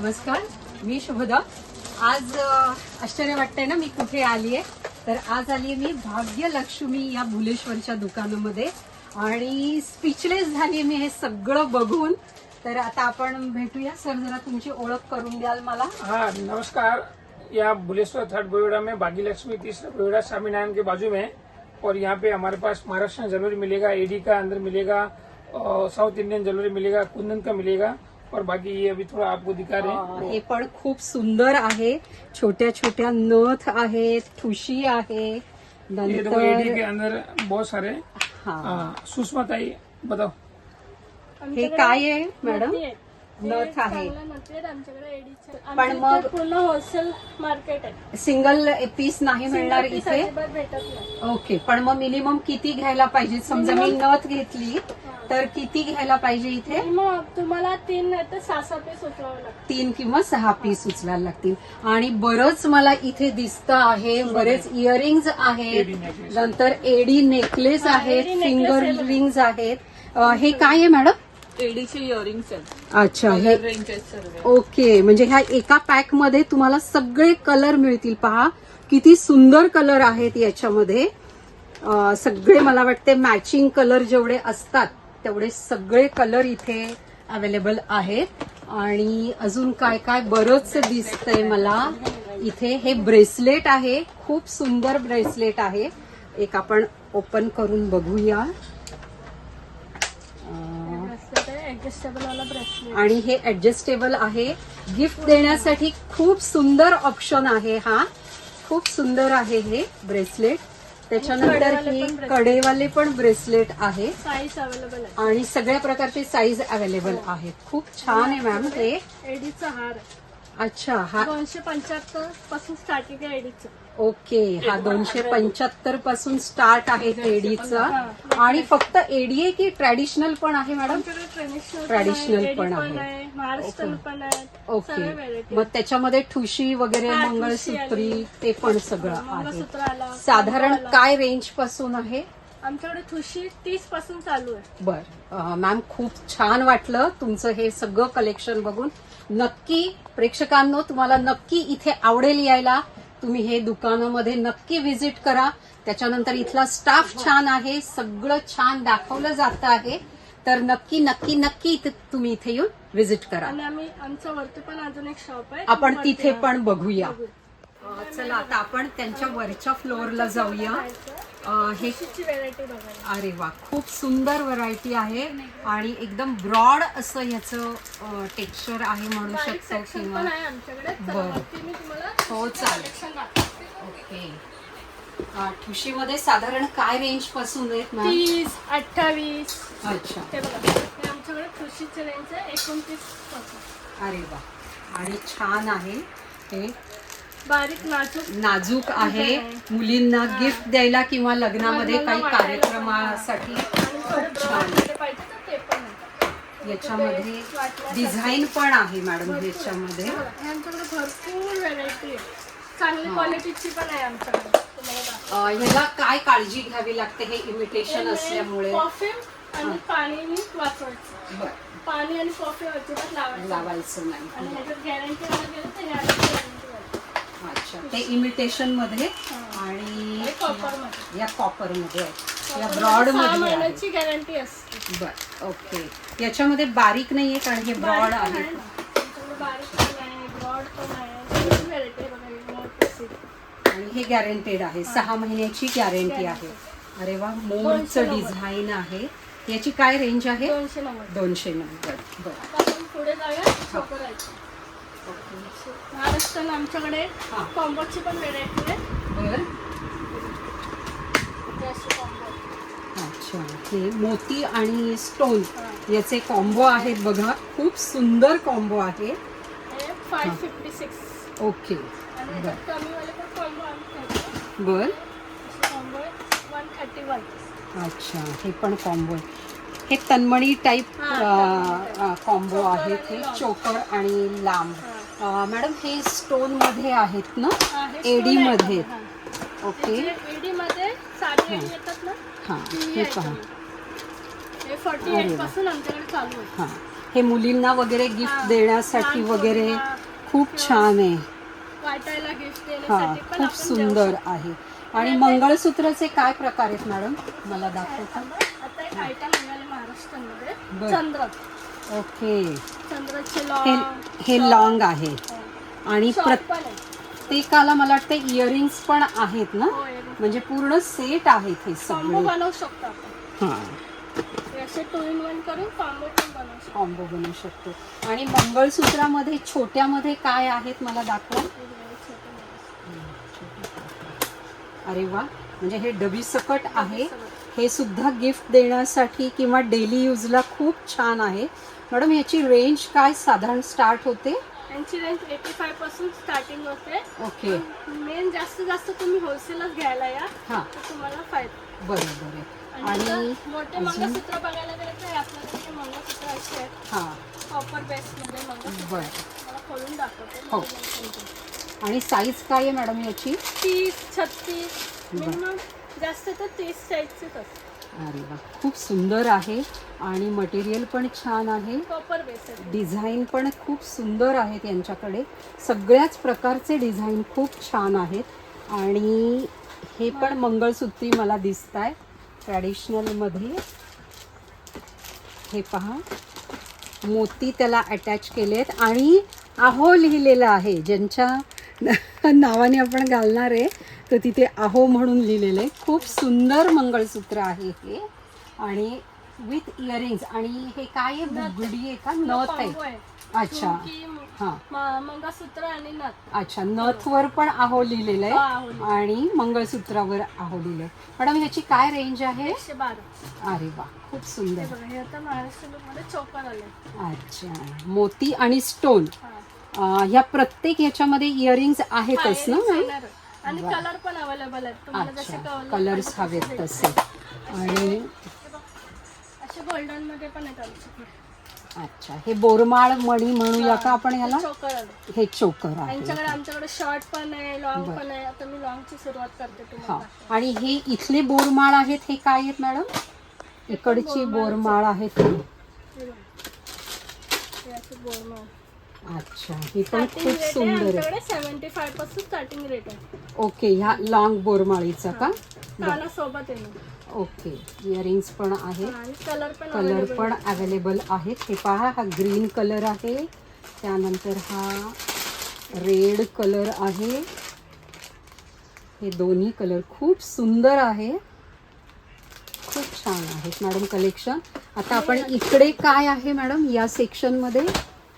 नमस्कार मी शुभदा. आज आश्चर्य वाटतंय ना मी कुठे आली आहे तर आज आली मी भाग्यलक्ष्मी या भुलेश्वरच्या दुकानामध्ये. आणि स्पीचलेस झाली मी हे सगळं बघून. तर आता आपण भेटूया. सर जरा तुमची ओळख करून द्याल मला. हाँ नमस्कार. यहाँ बुलेश्वर थर्ड बोयडा में बागी लक्ष्मी तीसरा स्वामीनारायण के बाजू में. है और यहाँ पे हमारे पास महाराष्ट्र जरूर मिलेगा एडी का अंदर मिलेगा और साउथ इंडियन ज्वेलरी मिलेगा कुंदन का मिलेगा. और बाकी ये अभी थोड़ा आपको दिखा रहे हैं। हे पण खूप सुंदर आहे. छोट्या छोट्या नथ आहेत ठुशी आहे. ये देखो एडी के नंतर अंदर बहुत सारे हा. हाँ, सुषमा ताई बताओ। हे काय आहे मॅडम? नथ आहे. पण मग- पूर्ण होलसेल मार्केट आहे. सिंगल पीस नाही मिळणार piece इथे? अजिबात भेटत नाही. ओके पण मग मिनिमम किती घ्यायला पाहिजे? समजा मी नथ घेतली तर किती घ्यायला पाहिजे इथे? मग तुम्हाला तीन नाही तर सहा सहा पीस उचलावं लागतं तीन किंवा सहा पीस उचलायला लागतील. आणि बरंच मला इथे दिसतं आहे बरेच इयरिंग्ज आहेत. नंतर एडी नेकलेस आहेत एडी necklace फिंगर आहे. रिंग्स आहेत. अं, हे काय आहे मॅडम एडीचे इयरिंग्स आहेत. अच्छा हे आहेत सर्व. ओके म्हणजे ह्या एका पॅकमध्ये तुम्हाला सगळे कलर मिळतील. पहा किती सुंदर कलर आहेत याच्यामध्ये. अं, सगळे मला वाटते मॅचिंग कलर जेवढे असतात तेवढे सगळे कलर इथे अवेलेबल आहेत. आणि अजून काय काय बरंच दिसतंय मला इथे हे ब्रेसलेट आहे. खूप सुंदर ब्रेसलेट आहे. एक आपण ओपन करून बघूया. आणि हे ऍडजस्टेबल आहे. गिफ्ट देण्यासाठी खूप सुंदर ऑप्शन आहे हा. खूप सुंदर आहे हे ब्रेसलेट त्याच्यानंतर कडेवाले हे. कडेवाले पण ब्रेसलेट आहे. साईज अवेलेबल आहे. आणि सगळ्या प्रकारचे साईज अवेलेबल आहेत. खूप छान आहे मॅम हे एडीचा हार अच्छा हा दोनशे पंच्याहत्तरपासून स्टार्टिंग आहे एडीचं ओके हा दोनशे पंच्याहत्तरपासून स्टार्ट आहे एडीचा आणि फक्त एडी आहे की ट्रॅडिशनल पण आहे मॅडम आमच्याकडे ट्रेडिशनल Traditional पण आहे. महाराष्ट्रीयन पण आहे ओके मग त्याच्यामध्ये ठुशी वगैरे हा, ठुशी मंगळसूत्री आली. ते पण सगळं आहे मंगळसूत्र आला साधारण आला. काय रेंजपासून आहे? आमच्याकडे ठुशी तीसपासून चालू आहे. बर. अं, मॅम खूप छान वाटलं तुमचं हे सगळं कलेक्शन बघून. नक्की प्रेक्षकांनो तुम्हाला नक्की इथे आवडेल यायला. तुम्ही हे दुकानामध्ये नक्की व्हिजिट करा. त्याच्यानंतर इथला स्टाफ छान आहे. सगळं छान दाखवलं जातं आहे. तर नक्की नक्की नक्की इथे तुम्ही इथे येऊन व्हिजिट करा. आम्ही आमच्या वरती पण अजून एक शॉप आहे. आपण तिथे. पण बघूया. चला आता आपण त्यांच्या वरच्या फ्लोअरला जाऊया. हे व्हेरायटी बघायला. अरे वा खूप सुंदर व्हरायटी आहे आणि एकदम ब्रॉड असं ह्याचं टेक्स्चर आहे म्हणू शकतो किंवा हो चालेल. ओके. ठुशीमध्ये साधारण काय रेंजपासून आहेत तीस अठ्ठावीस. अच्छा. बघा हे आमच्याकडे ठुशीचे रेंज आहे एकोणतीस अरे वा. आणि छान आहे हे. बारीक नाजूक नाजूक आहे आहे. मुलींना गिफ्ट द्यायला किंवा लग्नामध्ये काही कार्यक्रमासाठी आहे याच्यामध्ये. डिझाईन पण आहे मॅडम ह्याच्यामध्ये बघा, आमच्याकडे भरपूर व्हेरायटी आहे. चांगली क्वालिटीची पण आहे आमच्याकडे. तुम्हाला दाखवते. अं, ह्याला काय काळजी घ्यावी लागते हे इमिटेशन असल्यामुळे? परफ्यूम आणि पाणी वाचवायचं बरं, पाणी आणि कॉफी अजिबात लावायचं लावायचं नाही. आणि ह्याच्यात गॅरंटी गेलं तर ह्याची गॅरंटी अच्छा ते इमिटेशनमध्ये आणि हे. या कॉपरमध्ये आहे या ब्रॉडमध्ये गॅरंटी असते. बर ओके. याच्यामध्ये बारीक नाहीये कारण हे ब्रॉड आहे. ही. आणि हे गॅरंटेड आहे. सहा महिन्याची गॅरंटी आहे. अरे वा मोरचं. डिझाईन आहे. याची काय रेंज आहे? दोनशे नव्वद. बर. पुढे जाऊया. शोकरायची महाराष्ट्रात आमच्याकडे हा. कॉम्बोची पण व्हेरायटी आहे. अच्छा हे मोती आणि स्टोन याचे कॉम्बो आहेत बघा. खूप सुंदर कॉम्बो आहे. फाय फिफ्टी सिक्स ओके बर. अच्छा हे पण कॉम्बो आहे. हे तन्मणी टाईप कॉम्बो आहेत हे. चोकर आणि लांब. मॅडम हे स्टोनमध्ये आहेत ना? एडी stone मध्ये. आहे, हा. ओके एडी मध्ये साडी एडी येतात ना? हा हे पहा. हे हा. मुलींना वगैरे गिफ्ट देण्यासाठी वगैरे खूप छान आहे. हा खूप सुंदर. आहे. आणि मंगळसूत्राचे काय प्रकार आहेत मॅडम? मला दाखवता? बर. ओके. हे लॉंग हे लॉंग आहे. आणि शॉर्ट पण आहे. प्रत्येकाला मला वाटतं इयरिंग्स पण आहेत ना? हो, हे. म्हणजे पूर्ण सेट आहेत हे कॉम्बो सगळे बनवू शकतो आपण. हा. हे असे टू इन वन करून कॉम्बो पण बनवू शकतो. कॉम्बो बनवू शकतो. आणि मंगळसूत्रामध्ये छोट्यामध्ये काय आहेत मला दाखवा. हे बघा, हे छोटं बनवू अरे वा. म्हणजे हे डबी सकट आहे. हे सुद्धा गिफ्ट देण्यासाठी किंवा डेली यूजला खूप छान आहे. मॅडम याची रेंज काय साधारण स्टार्ट होते. यांची रेंज एटी फायपासून स्टार्टिंग होते. ओके मेन जास्तीत जास्त तुम्ही होलसेलच घ्यायला या. हां. तर तुम्हाला फायदा. बरं बरं आणि आणि जर मोठे मंगळसूत्र बघायला गेले तर आपल्याकडे मंगळसूत्र असे आहेत. हां. कॉपर बेस मध्ये मंगळसूत्र. बरं. मला खोलून दाखवते. हो. आणि साईज काय आहे मॅडम याची? तीस छत्तीस बरं. मिनिमम जास्त तर तीस साईजचेच अरे वा खूप सुंदर आहे आणि मटेरियल पण छान आहे. कॉपर बेस आहे डिझाईन पण खूप सुंदर आहेत यांच्याकडे. सगळ्याच प्रकारचे डिझाईन खूप छान आहेत. आणि हे पण मंगळसूत्री मला दिसत आहे ट्रॅडिशनलमध्ये हे पहा. मोती त्याला अटॅच केले आहेत आणि आहो लिहिलेलं आहे ज्यांच्या नावाने आपण घालणार आहे. तर तिथे आहो म्हणून लिहिलेलं आहे. खूप सुंदर मंगळसूत्र आहे हे. आणि विथ इयरिंग्स आणि हे काय आहे? बुगडी आहे का? नथ आहे. अच्छा. हां. मंगळसूत्र आणि नथ. अच्छा. नथवर पण आहो लिहिलेलं हा, आहे आहो. आणि मंगळसूत्रावर आहो. लिहिलंय मॅडम ह्याची काय रेंज आहे? अरे वा. खूप सुंदर. अच्छा. मोती आणि स्टोन. ह्या प्रत्येक ह्याच्यामध्ये इयरिंग्स आहेतच ना. आणि. कलर पण अवेलेबल आहेत तुम्हाला जसे अच्छा कलर कलर्स हवेत तसे आणि असे गोल्डनमध्ये पण आहेत आमच्याकडे अच्छा हे बोरमाळ मणी म्हणूया का आपण चोकर आले हे चोकर आहे यांच्याकडे आमच्याकडे शॉर्ट पण आहे लॉंग. पण आहे आता मी लॉंगची सुरुवात करते हा तुम्हाला आणि हे इथले बोरमाळ आहेत हे काय आहेत मॅडम इकडची बोरमाळ आहेत ही. हे. हे. अच्छा ही पण खूप सुंदर आहे. सेव्हन्टी फायपासून स्टार्टिंग रेट आहे. ओके ह्या लॉंग बोरमाळीचा का? काना सोबत ओके इयरिंग्स पण आहेत. आणि कलर पण कलर available पण आहे. अवेलेबल आहेत. हे पहा हा ग्रीन कलर आहे. त्यानंतर हा रेड कलर आहे. हे दोन्ही कलर खूप सुंदर आहे. खूप छान आहेत मॅडम कलेक्शन आता आपण इकडे काय आहे मॅडम या सेक्शनमध्ये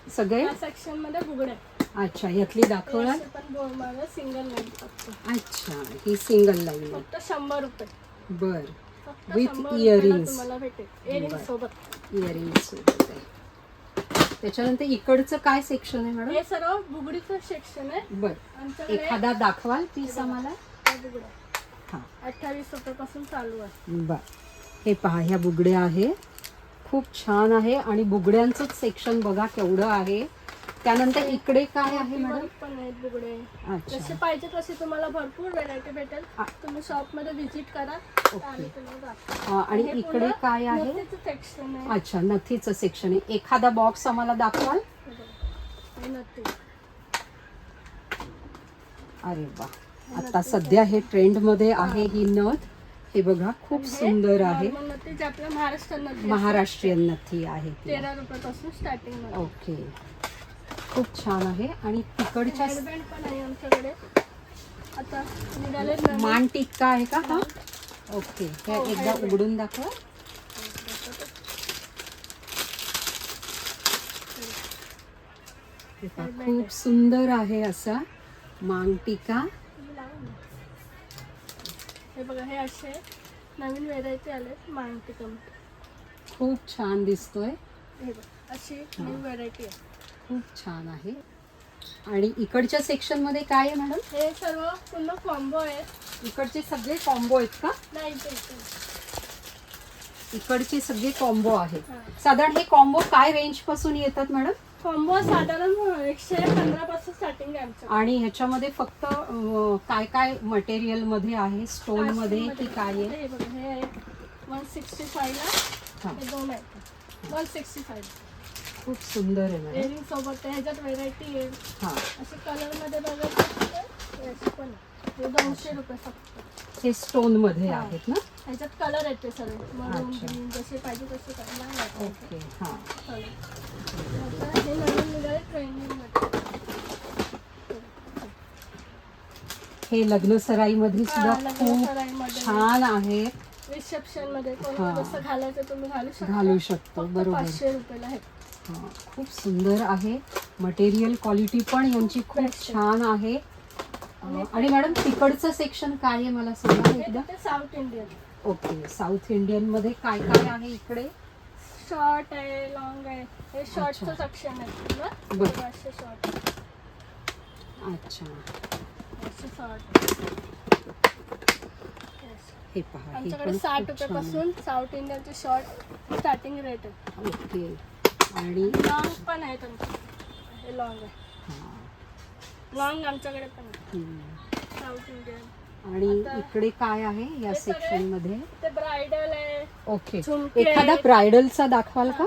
सगळे? सेक्शनमध्ये बुगडे अच्छा यातली दाखवणार? सिंगल फक्त. अच्छा ही सिंगल लाईन फक्त शंभर रुपये. बर. तुम्हाला भेटेल. इयरिंग सोबत. इयरिंग्स त्याच्यानंतर इकडचं काय सेक्शन आहे मॅडम हे सर्व बुगडीचं सेक्शन आहे. बर. एखादा दाखवाल पीस आम्हाला? अठ्ठावीस रुपयापासून चालू आहे. बर. हे पहा ह्या बुगड्या आहे खूप छान आहे आणि बुगड्यांचंच सेक्शन बघा केवढं आहे. त्यानंतर इकडे काय आहे मॅडम पण आहेत बुगडे. जसे अच्छा पाहिजे तसे तुम्हाला भरपूर व्हेरायटी भेटेल. तुम्ही शॉपमध्ये व्हिजिट करा. आणि. अं, आणि हे इकडे काय आहे? अच्छा नथीचं सेक्शन आहे. एखादा बॉक्स आम्हाला दाखवाल? हे बघा. हे नथी. अरे वा. आता सध्या हे ट्रेंडमध्ये आहे ही नथ. हे बघा खूप सुंदर आहे. महाराष्ट्रीयन नथी आहे ती. तेरा रुपयापासून स्टार्टिंगमध्ये. ओके. खूप छान आहे. आणि तिकडच्या. मान टिक्का आहे का हा? ओके. हे एकदा. उघडून दाखवा. खूप सुंदर आहे असा मांग टिका हे बघा हे असे नवीन व्हेरायटी आले माहिती कमी खूप छान दिसतोय. हे बघ अशी नवीन व्हेरायटी आहे. खूप छान आहे. आणि इकडच्या सेक्शनमध्ये काय आहे मॅडम हे सर्व पूर्ण कॉम्बो आहे इकडचे सगळे कॉम्बो आहेत का? नाही इकडचे सगळे कॉम्बो आहेत. साधारण हे कॉम्बो काय रेंजपासून येतात मॅडम कॉम्बो साधारण एकशे पंधरा पासून स्टार्टिंग आहे आमचं. आणि ह्याच्यामध्ये फक्त अं, काय काय मटेरियलमध्ये आहे? स्टोनमध्ये की काय आहे? हे बघा हे आहे वन सिक्स्टी फायला हा. हे दोन आहेत. वन सिक्स्टी फाईव्ह खूप सुंदर आहे मॅडम. सोबत आहे ह्याच्यात व्हेरायटी आहे. हा. अशी कलरमध्ये बघायचं तर हे अशी पण आहे. हे दोनशे रुपये फक्त. हे स्टोनमध्ये हा. आहेत ना? ह्याच्यात कलर येते सर्व मरून अच्छा. ग्रीन जसे पाहिजे तसे कलर ओके हा. आता हे नवीन निघाले ट्रेंडिंगमध्ये. हे हा, सुद्धा खूप लग्नसराईमध्ये. छान आहे. रिसेप्शनमध्ये हा. कोणाला जसं घालायचं तुम्ही घालू शकता. घालू शकतो फक्त बरोबर. पाचशे रुपयाला आहे. हा, खूप सुंदर आहे. मटेरियल क्वालिटी पण यांची खूप Best आहे. छान आहे. आणि मॅडम तिकडचं सेक्शन काय आहे मला सांगा एकदा? साऊथ इंडियन ओके साऊथ इंडियनमध्ये काय काय आहे इकडे? शॉर्ट आहे लॉंग आहे. हे शॉर्टचं. सेक्शन आहे. बरं. हे असे शॉर्ट अच्छा. असे शॉर्ट हे पहा हे आमच्याकडे पण साठ खूप रुपये छान आहे. पासून साऊथ इंडियनचे शॉर्ट स्टार्टिंग रेट आहे ओके. आणि लॉंग पण आहे तुमचं हे लॉंग आहे. हा, लॉंग आमच्याकडे पण. साऊथ इंडियन आणि इकडे काय आहे या हे सेक्शनमध्ये? ते ब्रायडल आहे. ओके झुमके एखादा आहेत. ब्रायडलचा दाखवाल का?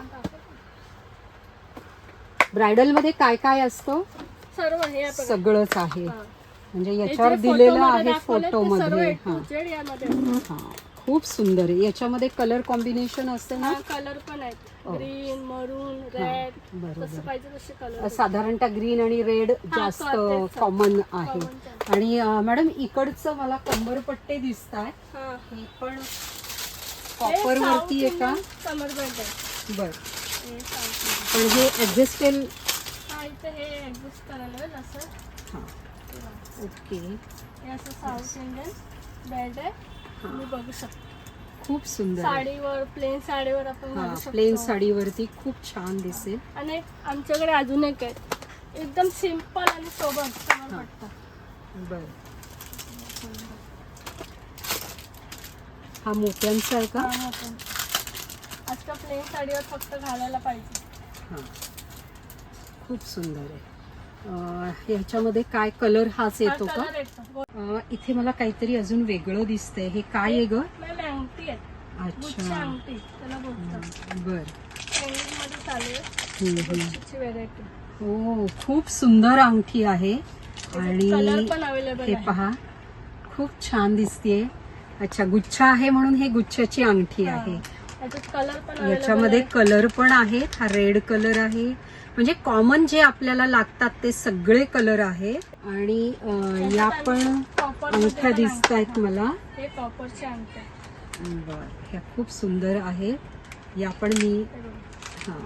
ब्रायडलमध्ये काय काय असतं? सर्व हे आहे बघा. सगळंच आहे. हा. म्हणजे हे जे याच्यावर दिलेलं फोटोमध्ये आहे फोटो सर्वमध्ये यामध्ये. हा. खूप सुंदर आहे. याच्यामध्ये कलर कॉम्बिनेशन असते ना? कलर पण आहेत. ग्रीन मरून रेड बरोबर. पाहिजे तसे कलर साधारणतः ग्रीन आणि रेड जास्त. कॉमन आहे. आणि मॅडम इकडचं मला कंबरपट्टे दिसत आहे हा. हे पण कॉपर वरती आहे का? आहे. बर. पण हे ऍडजस्टेल हा ऍडजस्ट करायला आहे असं. हा. ओके. हे असं साऊथ इंडियन आहे. तुम्ही बघू शकता. खूप सुंदर. साडीवर प्लेन साडीवर आपण हा घालू शकतो. प्लेन साडीवरती खूप छान दिसेल. आणि आमच्याकडे अजून एक आहे. एकदम सिंपल आणि सोबत पट्टा बर. हा मोत्यांचा आहे का. आजकाल प्लेन साडीवर फक्त घालायला पाहिजे. हा. खूप सुंदर आहे. ह्याच्यामध्ये काय कलर हाच येतो का? इथे मला काहीतरी अजून वेगळं दिसतंय. हे काय आहे ग? अच्छा. बर. हो खूप सुंदर अंगठी आहे. आणि हे पहा खूप छान दिसतीये. अच्छा गुच्छ आहे म्हणून हे गुच्छाची अंगठी हा. आहे. याच्यामध्ये आहे. कलर पण आहेत. हा रेड कलर आहे. म्हणजे कॉमन जे आपल्याला लागतात ते सगळे कलर आहेत. आणि या पण अंगठ्या दिसत आहेत. मला. बर ह्या खूप सुंदर आहेत. या पण मी. हा.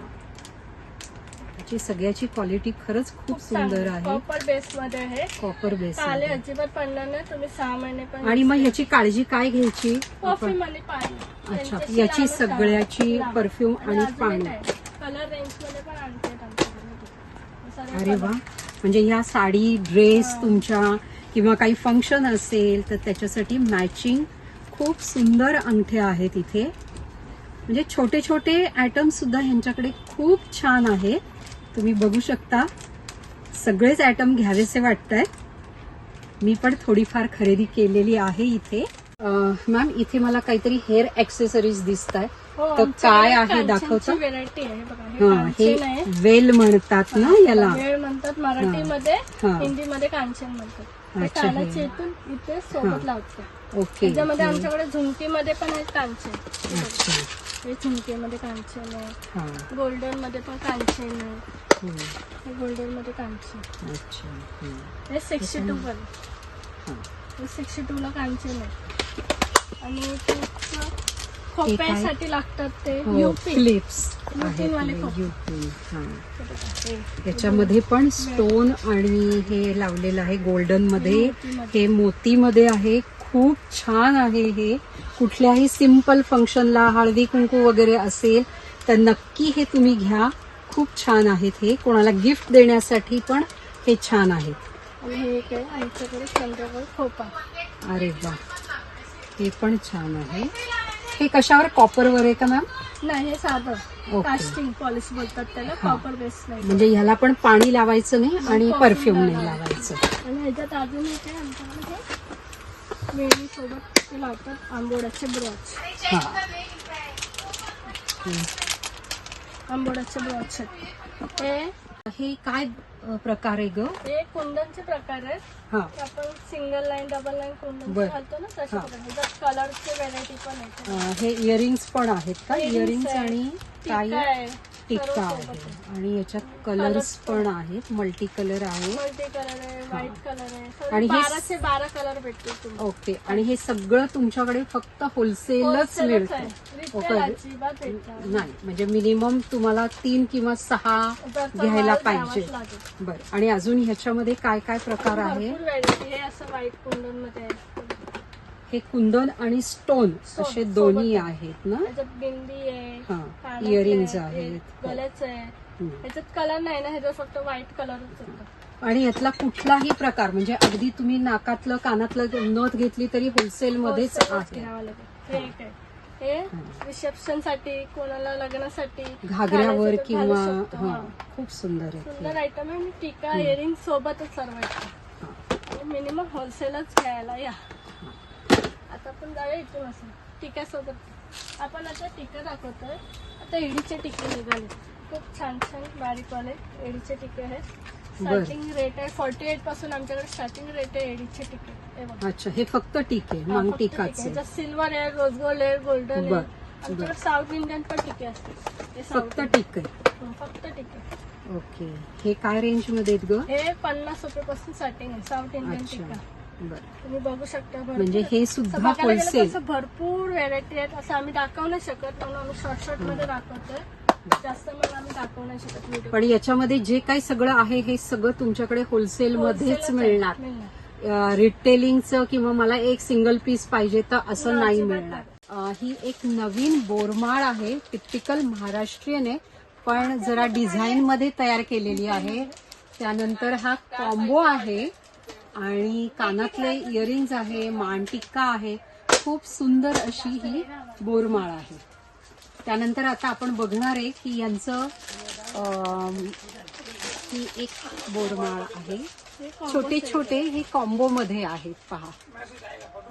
याची सगळ्याची क्वालिटी खरंच खूप सुंदर आहे. कॉपर बेस मध्ये आहे. कॉपर बेस पाले अजिबात पडणार नाही तुम्ही सहा महिने पण आणि मग ह्याची काळजी काय घ्यायची? कॉफी मध्ये पाणी. अच्छा याची सगळ्याची. परफ्यूम आणि पाणी कलर रेंजमध्ये पण आणते अरे. वा. म्हणजे ह्या साडी ड्रेस तुमच्या किंवा काही फंक्शन असेल तर त्याच्यासाठी मॅचिंग खूप सुंदर अंगठ्या आहेत इथे. म्हणजे छोटे छोटे आयटम सुद्धा ह्यांच्याकडे खूप छान आहेत. तुम्ही बघू शकता. सगळेच आयटम घ्यावेसे वाटत आहेत मी पण थोडीफार खरेदी केलेली आहे इथे. मॅम इथे मला काहीतरी हेअर ऍक्सेसरीज दिसत आहे तर काय आहे दाखवतो? हे वेल म्हणतात ना याला? वेळ म्हणतात मराठीमध्ये. हिंदीमध्ये कांचन म्हणतात अच्छा, इथून इथे. सोबत लावतो ओके त्याच्यामध्ये आमच्याकडे झुमकीमध्ये पण आहेत कांचन हे बघा. अच्छा हे झुमकीमध्ये कांचन आहे हा गोल्डनमध्ये पण कांचन आहे हम्म. हे गोल्डनमध्ये कांचन अच्छा हम्म. हे सिक्स्टी टू पण हा. सिक्स्टी टू ला कांचन आहे आणि तुमचं खोप्यासाठी लागतात ते क्लिप्स आहेत हे. युपी हा. याच्यामध्ये पण स्टोन आणि हे लावलेलं आहे गोल्डनमध्ये. हे मोतीमध्ये. आहे. खूप छान आहे हे. कुठल्याही सिंपल फंक्शनला हळदी कुंकू वगैरे असेल तर नक्की हे तुम्ही घ्या. खूप छान आहेत हे. कोणाला गिफ्ट देण्यासाठी पण हे छान आहेत. अरे वा. हे पण छान आहे. हे कशावर? कॉपरवर आहे का मॅम? नाही हे साधं. कास्टिंग पॉलिश बोलतात त्याला. हा. कॉपर बेस नाही. म्हणजे ह्याला पण पाणी लावायचं नाही आणि परफ्यूम नाही लावायचं. आणि ह्याच्यात अजून एक आहे आमच्याकडे वेणी सोबत ते लावतात. आंबोड्याचे ब्रॉच. हा. आंबोड्याचे ब्रॉच आहेत. हे काय प्रकार आहे ग? हे कुंदनचे प्रकार आहेत. हा. आपण single line double line kundan बर. घालतो ना हा. ह्याच्यात कलरचे व्हरायटी पण आहेत. हे इयरिंग्स पण आहेत का? Earrings इयरिंग्स आणि काही? आहे टिक्का आहे. आणि याच्यात कलर्स पण आहेत. मल्टी कलर आहे. मल्टी कलर आहे व्हाईट कलर आहे. आणि हे- बारा कलर भेटतील तुम्हाला. ओके. आणि हे सगळं तुमच्याकडे फक्त होलसेलच मिळतं आहे. ओके. Retail अजिबात भेटणार नाही. नाही. म्हणजे मिनिमम तुम्हाला तीन किंवा सहा घ्यायला माल पाहिजे. लागेल. बर. आणि अजून ह्याच्यामध्ये काय काय प्रकार आहे भरपूर हे असं व्हाईट कुंदनमध्ये आहे. हे कुंदन आणि स्टोन Stone असे दोन्ही आहे. आहेत ना? त्याच्यात बिंदी आहे हा आहे, आहेत. गल्याचं आहे. हम्म. ह्याच्यात कलर नाही ना ह्याच्यात फक्त व्हाईट कलरच येतो आणि यातला कुठलाही प्रकार म्हणजे अगदी तुम्ही नाकातलं कानातलं नथ घेतली तरी होलसेल मध्येच आहे. घ्यावं लागेल. हे एक आहे. हे रिसेप्शनसाठी कोणाला लग्नासाठी घागऱ्यावर घालायचं तर घालू किंवा शकतो, हा हा. खूप सुंदर सुंदर आहे आयटम आहे आणि टीका इयरिंग सोबतच सर्व मिनिमम होलसेलच घ्यायला या. आता आपण जाऊया इथून असं. टिक्यासोबत आपण आता टिका दाखवतोय. आता एडीचे टिके निघाले. खूप छान छान बारीकवाले एडीचे टिके आहेत. बरं. स्टार्टिंग रेट आहे. फॉर्टी एटपासून आमच्याकडे स्टार्टिंग रेट आहे एडीचे टिके. हे बघा. अच्छा हे फक्त टिके हा, मांग फक्त टिके. टिकाचे. सिल्वर आहे रोज गोल्ड आहे गोल्डन बर, आहे आमच्याकडे साऊथ इंडियन पण टिके असते हे फक्त टिके. इंडियन. फक्त टिके. ओके. हे काय रेंजमध्ये आहेत ग? हे पन्नास रुपये पासून स्टार्टिंग आहे. साऊथ इंडियन अच्छा. टिका. तुम्ही बघू शकता म्हणजे हे सुद्धा होलसेल भरपूर व्हेरायटी आहेत. असं आम्ही दाखवू नाही शकत म्हणून आम्ही शॉर्ट शॉर्टमध्ये दाखवतोय. जास्त मग आम्ही दाखवू नाही शकत पण याच्यामध्ये जे काही सगळं आहे हे सगळं तुमच्याकडे होलसेल मध्येच मिळणार. रिटेलिंगचं किंवा मला एक सिंगल पीस पाहिजे तर असं नाही, मिळणार. ही एक नवीन बोरमाळ आहे टिपिकल महाराष्ट्रीयन. आहे पण जरा डिझाईन मध्ये तयार केलेली आहे. त्यानंतर हा कॉम्बो आहे. आणि कानातले इयरिंग्ज आहे मानटिक्का आहे खूप सुंदर अशी ही बोरमाळ आहे. त्यानंतर आता आपण बघणार आहे की यांचं ही एक बोरमाळ आहे. छोटे छोटे हे कॉम्बो मध्ये आहेत पहा.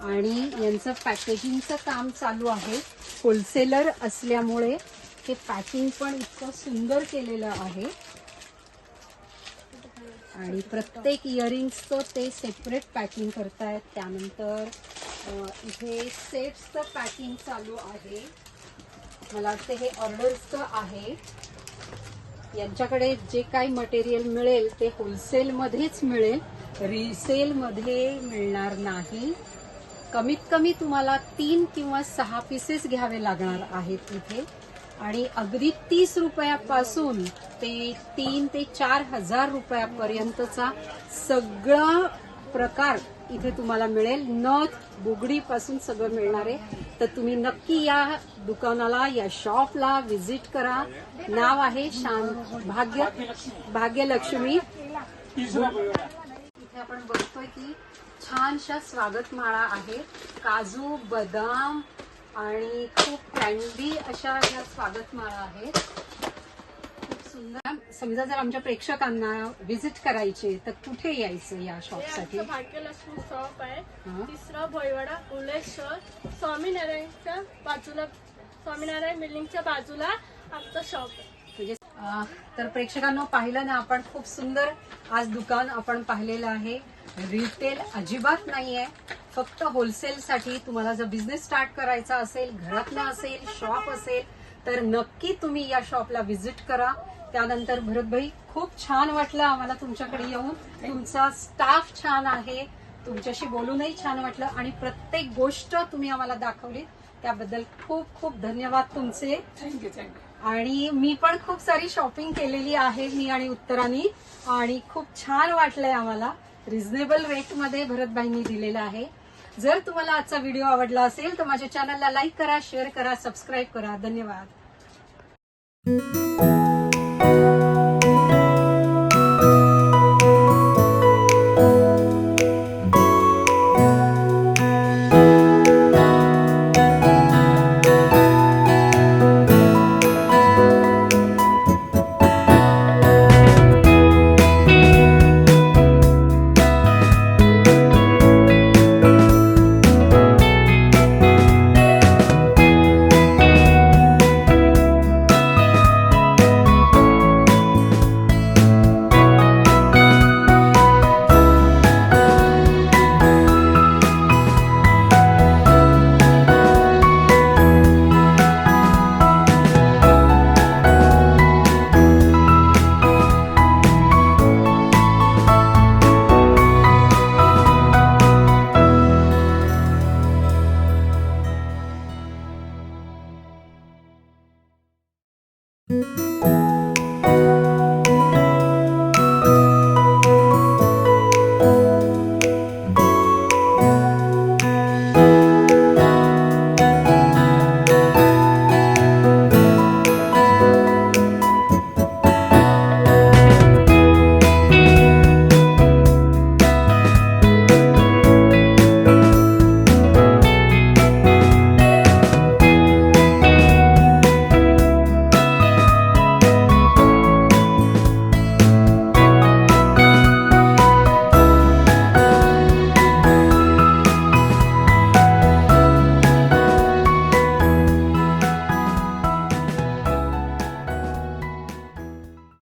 आणि यांचं पॅकेजिंगचं काम चालू आहे. होलसेलर असल्यामुळे हे पॅकिंग पण इतकं सुंदर केलेलं आहे. आणि प्रत्येक इयरिंग्सचं ते सेपरेट पॅकिंग करतायत. त्यानंतर इथे सेट्सचं पॅकिंग चालू आहे. मला वाटतं हे ऑर्डर्सचं आहे. यांच्याकडे जे काही मटेरियल मिळेल ते होलसेलमध्येच मिळेल. रिसेलमध्ये मिळणार नाही. कमीत कमी तुम्हाला तीन किंवा सहा पीसेस घ्यावे लागणार आहेत इथे. आणि अगदी तीस रुपयापासून ते तीन ते चार हजार रुपयापर्यंतचा सगळा प्रकार इथे तुम्हाला मिळेल. नथ बुगडीपासून सगळं मिळणार आहे. तर तुम्ही नक्की या दुकानाला या शॉपला व्हिजिट करा. नाव आहे शांत भाग्य भाग्यलक्ष्मी. इथे आपण बघतोय की छानशा स्वागत माळा काजू बदाम आणि खूप कॅन्डी अशा ह्या स्वागत माळा आहेत. खूप सुंदर. समजा जर आमच्या प्रेक्षकांना व्हिजिट करायचे तर कुठे यायचं या शॉपसाठी भाग्यलक्ष्मी शॉप आहे. हा. तिसरा भोयवाडा उलेश्वर स्वामीनारायणच्या बाजूला स्वामीनारायण बिल्डिंगच्या बाजूला आमचं शॉप आहे. म्हणजे अं, तर प्रेक्षकांना पाहिलं ना आपण खूप सुंदर आज दुकान आपण पाहिलेलं आहे. रिटेल अजिबात नाहीये. फक्त होलसेल साठी तुम्हाला जर बिझनेस स्टार्ट करायचा असेल घरातनं असेल शॉप असेल तर नक्की तुम्ही या शॉपला व्हिजिट करा. त्यानंतर भरतभाई खूप छान वाटलं आम्हाला तुमच्याकडे येऊन. तुमचा स्टाफ छान आहे. तुमच्याशी बोलूनही छान वाटलं आणि प्रत्येक गोष्ट तुम्ही आम्हाला दाखवली. त्याबद्दल खूप खूप धन्यवाद तुमचे. थँक्यू थँक्यू आणि मी पण खूप सारी शॉपिंग केलेली आहे मी आणि उत्तरानी. आणि खूप छान वाटलंय आम्हाला. रिझनेबल रेटमध्ये भरतबाईंनी दिलेलं आहे. जर तुम्हाला आजचा व्हिडिओ आवडला असेल तर माझ्या चॅनलला लाईक करा शेअर करा सबस्क्राईब करा. धन्यवाद.